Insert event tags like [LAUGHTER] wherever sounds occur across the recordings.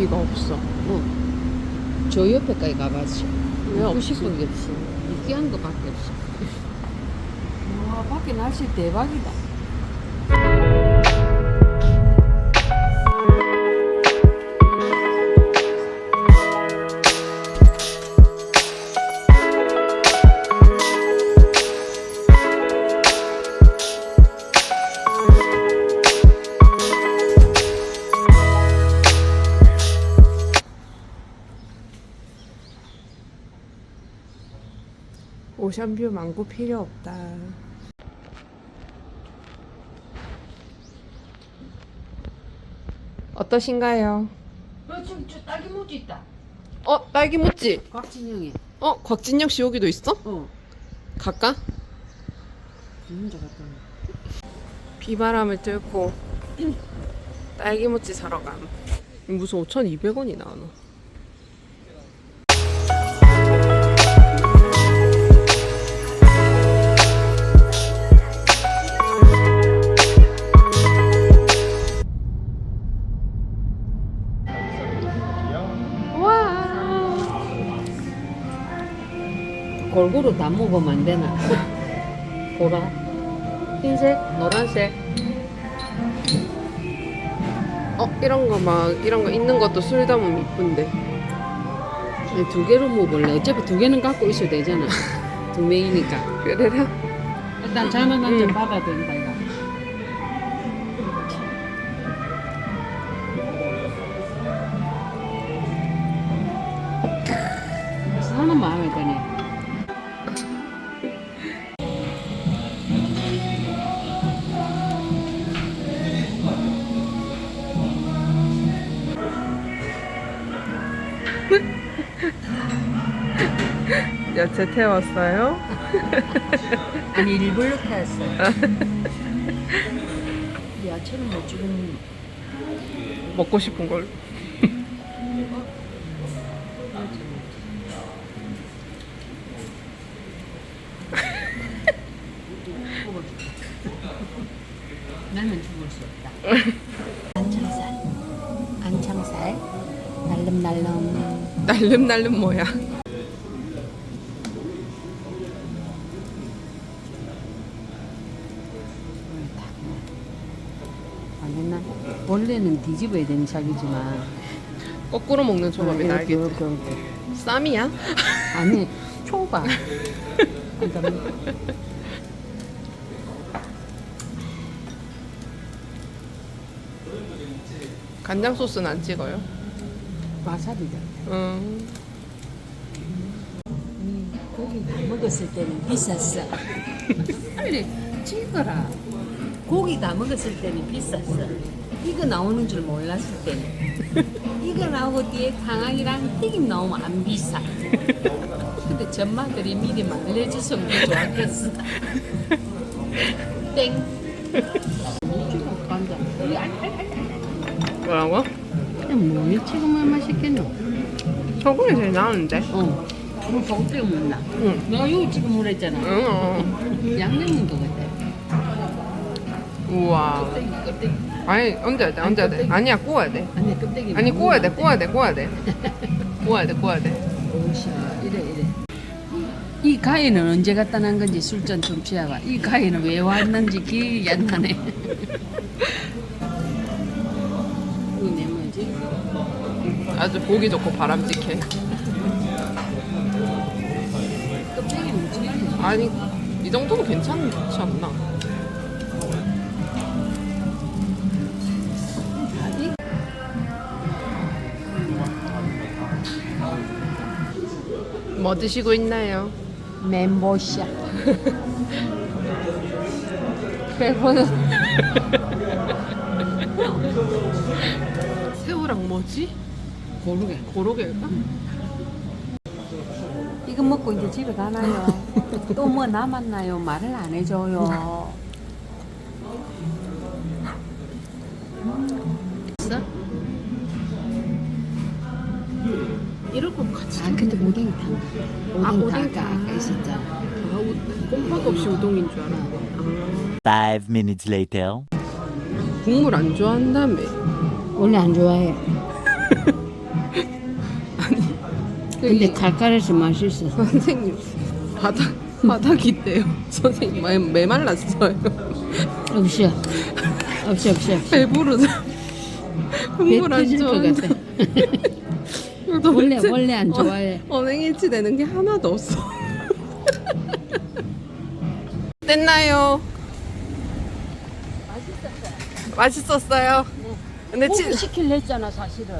기가 없어. 어. 저 옆에까지 가봤지. 왜 없지? 싶은 게 없어. 느끼한 거밖에 없어. 와, 밖에 날씨 대박이다. 오션뷰 망고 필요 없다. 어떠신가요? 어, 저기 저 딸기 모지 있다. 어, 딸기 모찌. 곽진영이. 어, 곽진영 씨 여기도 있어? 어. 갈까? 혼자 갔다 온 비바람을 뚫고 딸기 모찌 사러 감. 이거 무슨 5,200원이 나오나? 골고루 다 먹으면 안 되나? 보라. 흰색, 노란색. 어, 이런 거 막 이런 거 있는 것도 술 담으면 이쁜데. 아니, 두 개로 먹을래. 어차피 두 개는 갖고 있어야 되잖아. [LAUGHS] 두 명이니까. 그래라. 일단 자는 한잔 응. 받아야 된다, 이거. 사는 마음에 드 야채 태웠어요? [LAUGHS] 아니, 일부러 했어. 야채는 못 주는 먹고 싶은 걸. [LAUGHS] 나는 죽을 수 없다. [LAUGHS] 안창살. 안창살. 날름날름. 날름날름 뭐야? 원래는 뒤집어야 되는 짝이지만 거꾸로 먹는 조합이 이렇게 날겠지. 이렇게 이렇게. 쌈이야? 아니 초밥. 그러니까 간장 소스는 안 찍어요? 와사비다. 음. 고기 다 먹었을 때는 비쌌어. [LAUGHS] 빨리 찍어라. 고기 다 먹었을 때는 비쌌어. 이거 나오는 줄 몰랐을 때는. 이거 나오고 뒤에 강황이랑 튀김 나오면 안 비싸. 근데 전마들이 미리 더 좋았겠어. 땡. 뭐라고? 그냥 뭐니 찍으면 맛있겠노? 소금이 제일 나은데? 어. 그럼 소금 찍어 먹나? 응. 내가 이거 찍어 먹으랬잖아. 응. 어. 양념인 거 같아. 우와. 껍데기 껍데기 아니 얹어야 돼, 얹어야 돼. 아니야, 구워야 돼. 아니 껍데기 아니 구워야 돼, 구워야 돼, 구워야 돼. 구워야 돼, 구워야 돼. 오샤 이래 이래 이 가위는 언제 갖다 난 건지 술잔 좀 취해봐 이 가위는 왜 왔는지 기억이 안 나네 [LAUGHS] 뭐지? 아주 보기 좋고 바람직해. 껍데기 아니 이 정도는 괜찮지 않나? 뭐 드시고 있나요? 멘보샤 배고는 [LAUGHS] 새우랑 뭐지? 고르게 고로게일까? 이거 먹고 이제 집에 가나요? 또 뭐 남았나요? 말을 안 해줘요 근데 오뎅이 탄다 아, 오뎅 오뎅 다 다. 아까 있었잖아 아, 우- 꼼박 없이 우동인 줄 알았네. Five minutes later. 아, 국물 안 좋아한다며. 원래 안 좋아해 [LAUGHS] 근데 칼칼해서 맛있어. 선생님 바닥 바닥 있대요. 선생님 매, 메말랐어요. 없어. [LAUGHS] 없어, 없어. 배부르다. 배 국물 안 터질 것 좋은데. 같아. [LAUGHS] 원래, 원래 안 좋아해. 언행일치 되는 게 하나도 없어. [LAUGHS] 됐나요? 맛있었어요. 근데 치 시킬려 했잖아, 사실은.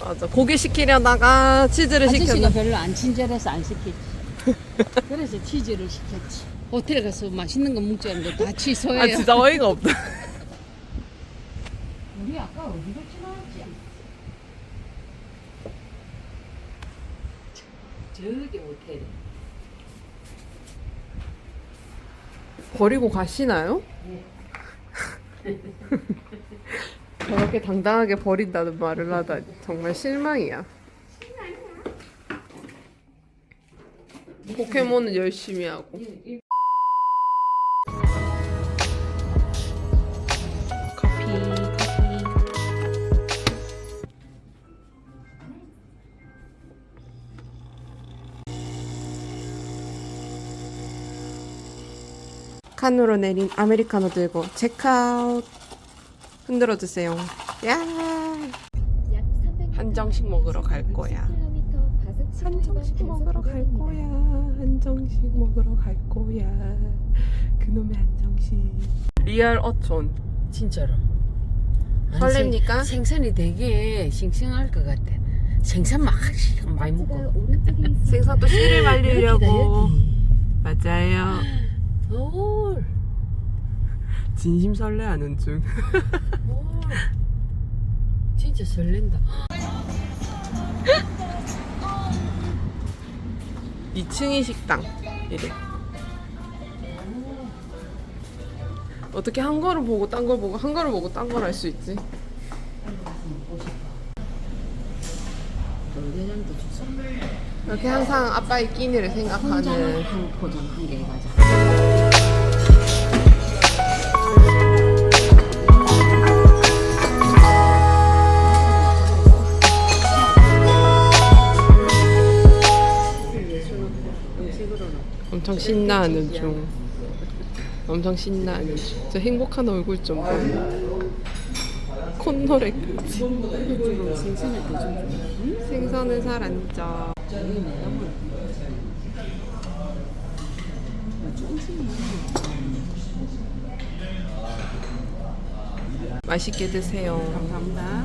맞아 고기 시키려다가 치즈를 아저씨가 시켰나? 별로 안 친절해서 안 시켰지. 그래서 치즈를 시켰지. 호텔 가서 맛있는 거 먹자 하는데 다 취소해요. 아 진짜 어이가 없다. 우리 아까 어디로 지나왔지? 저기 호텔. 버리고 가시나요? [LAUGHS] 저렇게 당당하게 버린다는 말을 하다니 정말 실망이야. 포켓몬은 열심히 하고. 커피, 칸으로 내린 아메리카노 들고 체크아웃. 흔들어 주세요. 야. 한정식 먹으러 갈 거야. 한정식 먹으러 갈 거야. 한정식 먹으러 갈 거야. 그놈의 한정식. 리얼 어촌. 진짜로. 설렙니까? 생선이 되게 싱싱할 것 같아. 생선 막 많이 먹고. 생선 또 씨를 말리려고. 맞아요. 올. 진심 설레하는 중. 올. [LAUGHS] 진짜 설렌다. 2층이 식당. 이래. 어떻게 한 거를 보고 딴 걸 보고 한 거를 보고 딴걸할수 있지? 주소. 이렇게 항상 아빠의 끼니를 생각하는 한 포장 한개 가자. 엄청 신나하는 중. 엄청 신나하는 중. 저 행복한 얼굴 좀 봐. 콧노래까지. 생선은 잘안 쪄. 맛있게 드세요. 감사합니다.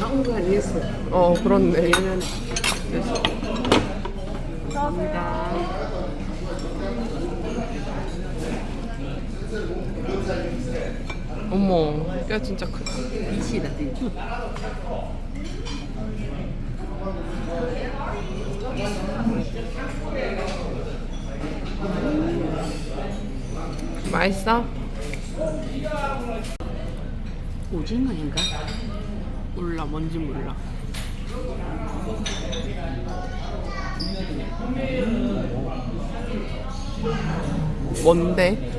나온 거 아니었어? 어, 그렇네. 감사합니다. 어머, 뼈 진짜 크다. 빛이다, 빛. 맛있어? 오징어인가? 몰라, 뭔지 몰라. 뭔데?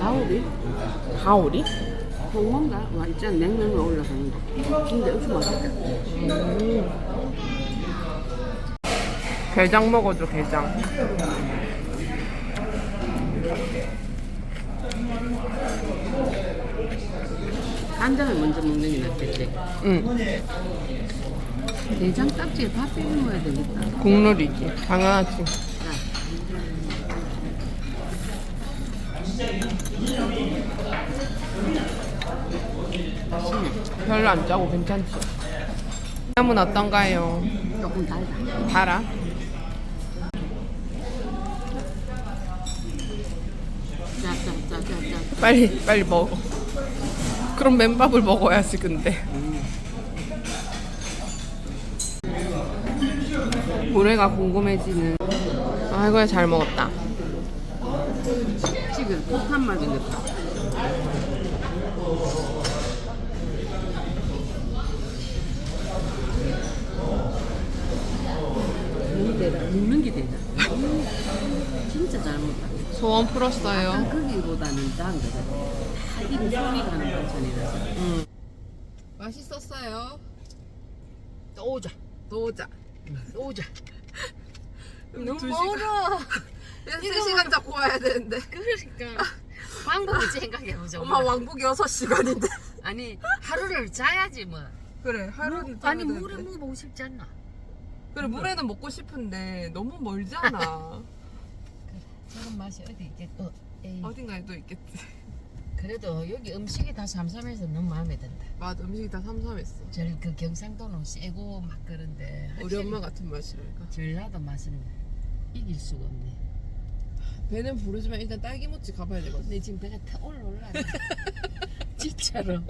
가오리? 가오리? 홍어인가? 완전 냉면으로 올라가는 거. 근데 엄청 맛있다. 게장 먹어줘, 게장. 간장을 먼저 먹는 게 낫겠지. 응, 내장 딱지에 밥 비벼 먹어야 되겠다. 국룰이지. 당연하지. 별로 안 짜고 괜찮지? 햄은 어떤가요? 조금 달다. 달아? 빨리 빨리 먹어. 그럼 맨밥을 먹어야지 근데. 모래가 궁금해지는. 아 이거야 잘 먹었다. 지금 폭탄 맞은 듯다. 음, 먹는 게 되나? 음, 진짜 잘 먹다. 소원 풀었어요. 거기보다는 나은 거 같아. 다 이거 손이 가는 반찬이라서. 맛있었어요. 또 오자. 또 오자. 또 오자. 너무 멀어. 3시간 잡고 와야 되는데. 그러니까 방법을 생각해보자. 엄마 왕복 6시간인데. 아니 하루를 자야지 뭐. 그래, 하루는 아니 자야 물에. 먹어보고 싶지 않나? 그래, 물에는 먹고 싶은데 너무 멀잖아. 저런 맛이 어디 있겠 어? 에이. 어딘가에 또 있겠지. 그래도 여기 음식이 다 삼삼해서 너무 마음에 든다. 맞아, 음식이 다 삼삼했어. 저그 경상도는 세고 막 그런데 우리 확실히 엄마 같은 맛이랄까. 전라도 맛은 이길 수가 없네. 배는 부르지만 일단 딸기모찌 가봐야 되거든. 근데 지금 배가 타 올라올란다. [LAUGHS] 진짜로.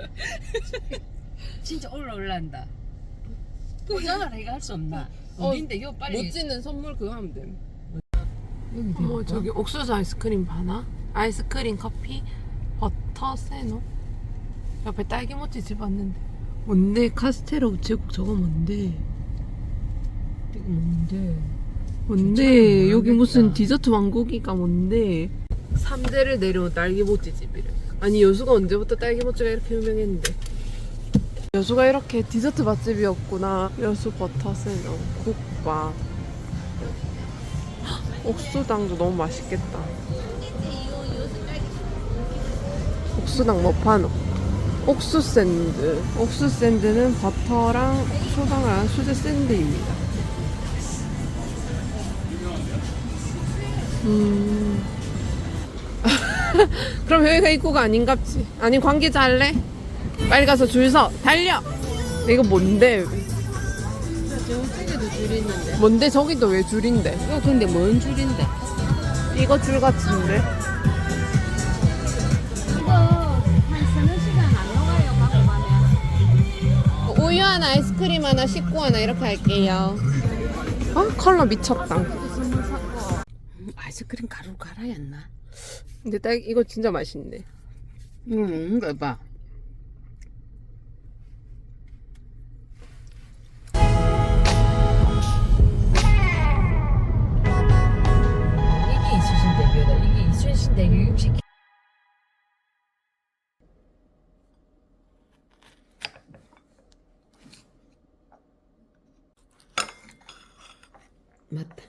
진짜 올라올란다. [LAUGHS] 포장을 해가 할 수 없나? 어, 어딘데 요 빨리. 모찌는 선물 그거 하면 돼. 여기 어머 저기 옥수수 아이스크림 파나? 아이스크림 커피 버터 세노 옆에 딸기모찌 집 왔는데 뭔데 카스테라 우체국 저거 뭔데 이거 뭔데? 뭔데 여기. 무슨 디저트 왕국이가 뭔데 3대를 내려온 딸기모찌 집이래 아니 여수가 언제부터 딸기모찌가 이렇게 유명했는데 여수가 이렇게 디저트 맛집이었구나 여수 버터 세노 국밥 헉, 옥수당도 너무 맛있겠다 옥수당 뭐 파노? 옥수 샌드. 옥수 샌드는 버터랑 소당을 한 수제 샌드입니다. 음. [LAUGHS] 그럼 여기가 입구가 아닌갑지. 아니 관계자 할래? 빨리 가서 줄 서. 달려. 이거 뭔데? 저쪽에도 줄 있는데. 뭔데 저기도 왜 줄인데? 이거 근데 뭔 줄인데? 이거 줄 같은데? 이거 한 서너 시간 안 녹아요, 가끔하면. 우유 하나, 아이스크림 하나, 식구 하나 이렇게 할게요. 아 컬러 미쳤다. 아이스크림 가루 갈아야 했나? 근데 딸 이거 진짜 맛있네. 이거 먹는 거 봐. 맞다.